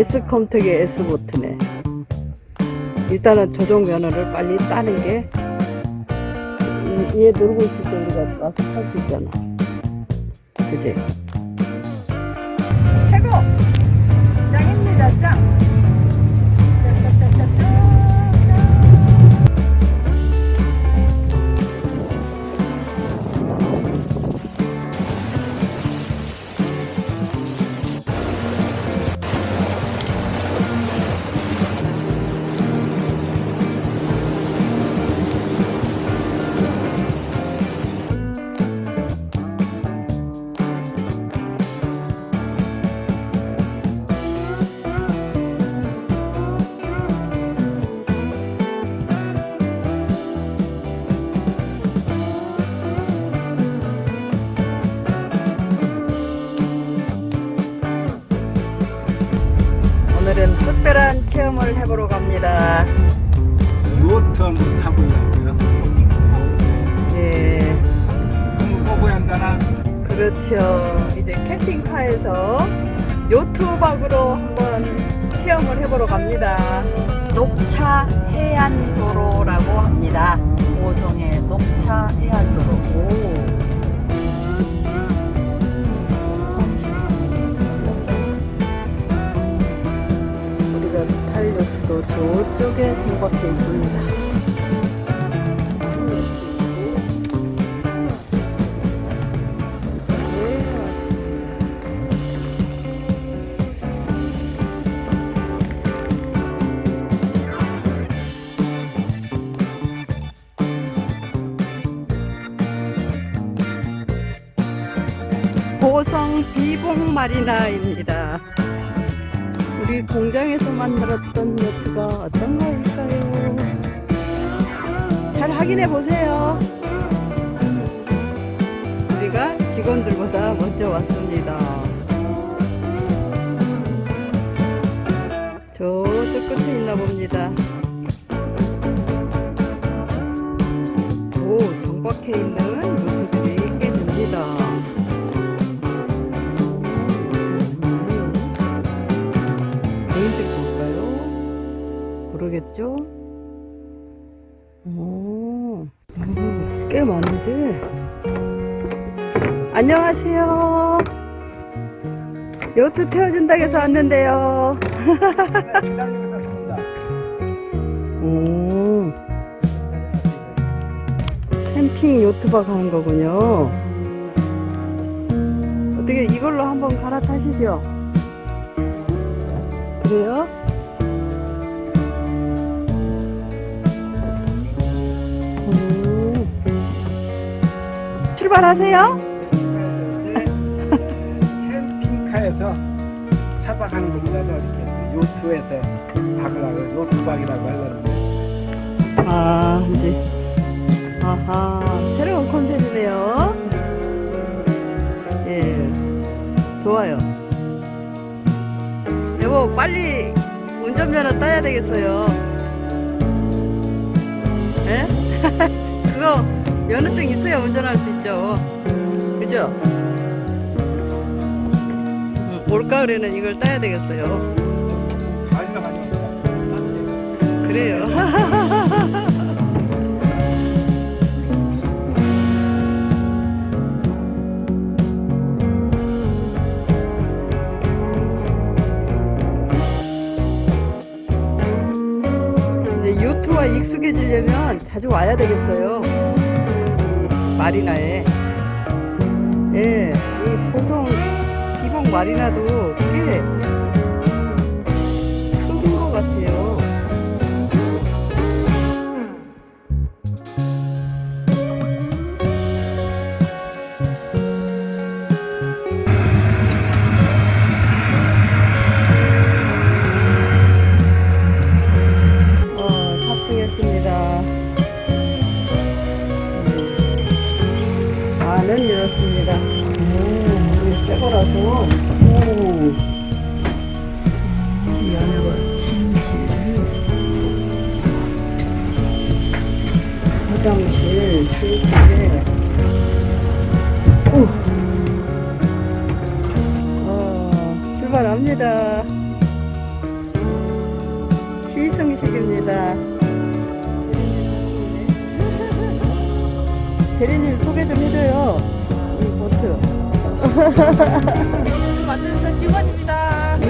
S컴택의 S보트네. 일단은 조종 면허를 빨리 따는 게, 이- 얘 놀고 있을 때 우리가 와서 탈 수 있잖아. 그지? 최고! 짱입니다, 짱! 오늘은 특별한 체험을 해보러 갑니다. 요트 한번 타보려고요. 예, 꺼보야 한다나? 그렇죠. 이제 캠핑카에서 요트박으로 한번 체험을 해보러 갑니다. 녹차 해안도로라고 합니다. 고성의 녹차 해안도로. 오. 요트도 저쪽에 정박해 있습니다. 네, 왔습니다. 고성 비봉 마리나입니다. 우리 공장에서 만들었던 요트가 어떤 거일까요? 잘 확인해 보세요. 우리가 직원들보다 먼저 왔습니다. 저쪽 끝에 있나 봅니다. 오, 정박해 있는 개인들 걸까요? 그러겠죠? 오, 오, 꽤 많은데. 안녕하세요. 요트 태워준다고 해서 왔는데요. 오, 캠핑 요트박 하는 거군요. 어떻게 이걸로 한번 갈아타시죠? 그래요? 오. 출발하세요? 네, 캠핑카에서 차박하는 겁니다. 이렇게 요트에서 박으라고 요트박이라고 하려는 거예요. 아, 이제. 아하, 새로운 컨셉이네요. 예. 좋아요. 빨리 운전면허 따야 되겠어요. 예? 그거 면허증 있어야 운전할 수 있죠. 그죠? 음, 올가을에는 이걸 따야 되겠어요. 그래요. 요트와 익숙해지려면 자주 와야 되겠어요. 이 마리나에. 예, 이 보성 비봉 마리나도 꽤 큰 것 같아요. 음. 안은 이렇습니다. 오, 이게 새 거라서. 오. 침실. 화장실. 오. 어, 출발합니다. 시승식입니다. 대리님 소개 좀 해줘요. 이 보트. 만드는 직원입니다. 네,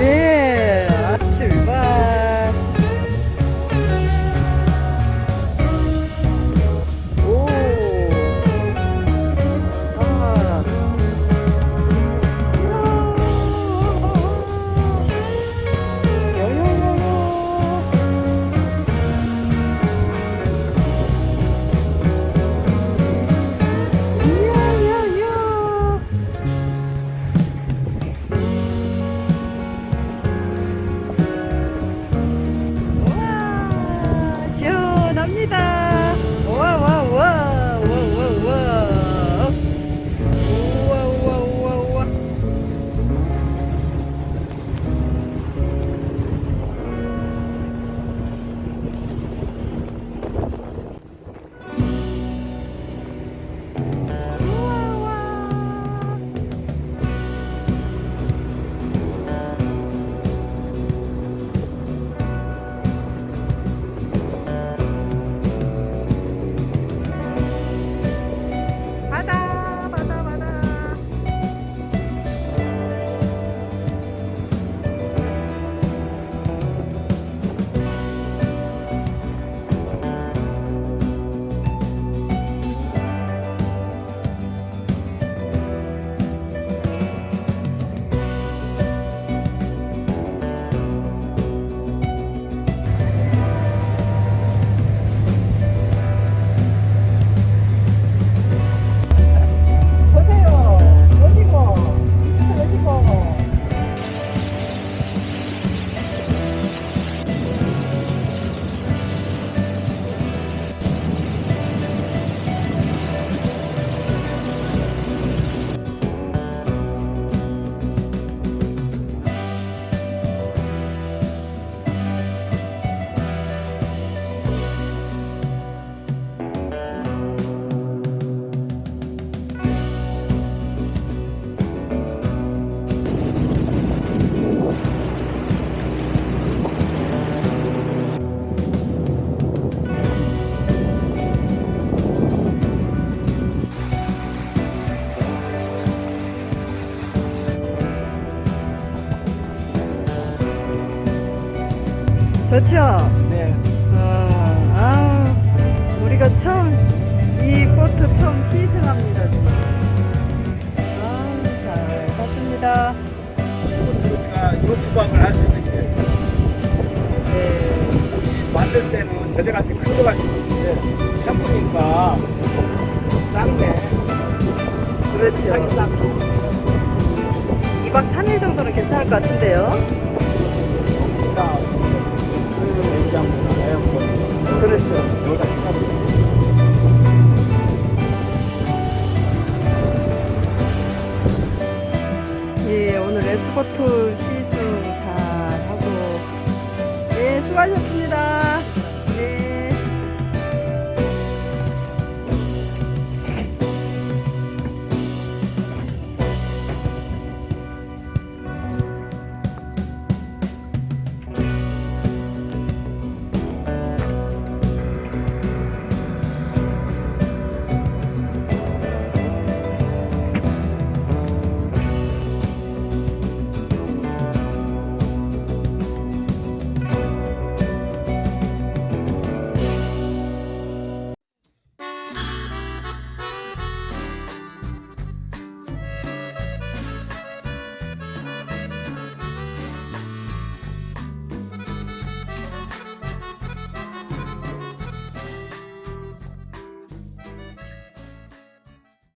좋죠? 네. 어, 아, 우리가 처음 이 보트 처음 시승합니다. 아, 잘 갔습니다. 우리가 요트박을 할 수 있는 게 네. 만들 때는 저저같이 큰거 가지고 있는데 해보니까 작네. 그렇죠. 하기 작고 2박 3일 정도는 괜찮을 것 같은데요. 스트레스 여기다 해서 예, 오늘 에스코트 시승 다 하고 예, 수고하셨습니다.